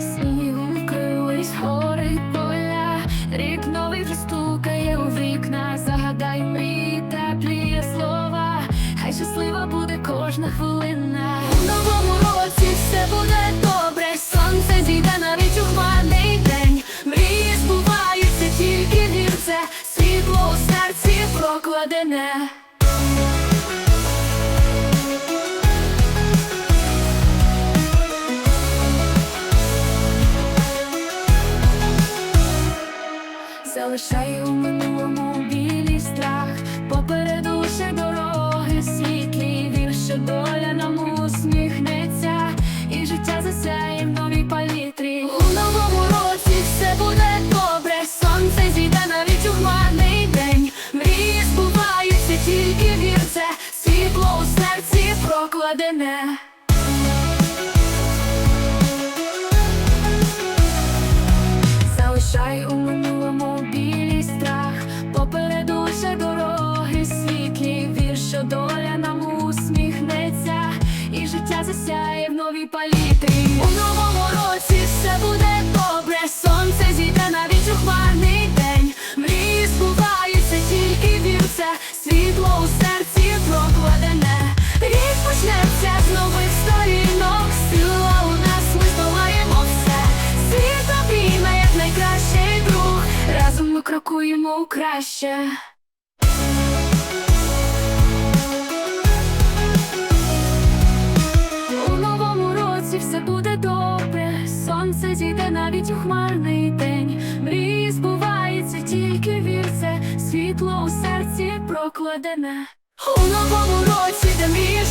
снігом вкрились гори поля, рік новий вже у вікна, загадай мрії теплі слова, хай щаслива буде кожна хвилина. У новому році все буде добре, сонце зійде на річ у день. Мрії збуваються тільки вірце, світло у серці прокладене. Залишай у минулому білий засяє в новій палітрі. У новому році все буде добре, сонце зійде навіть у хмарний день. Мрії збуваються, тільки вір в світло у серці прокладене. Рік почнеться з нових сторінок, сила у нас ми здолаємо все. Світ обійме як найкращий друг. Разом ми крокуємо у краще. Новому все буде добре. Сонце зійде навіть у хмарний день. Мрії збувається, тільки вірце, світло у серці прокладене. У новому році, де мрії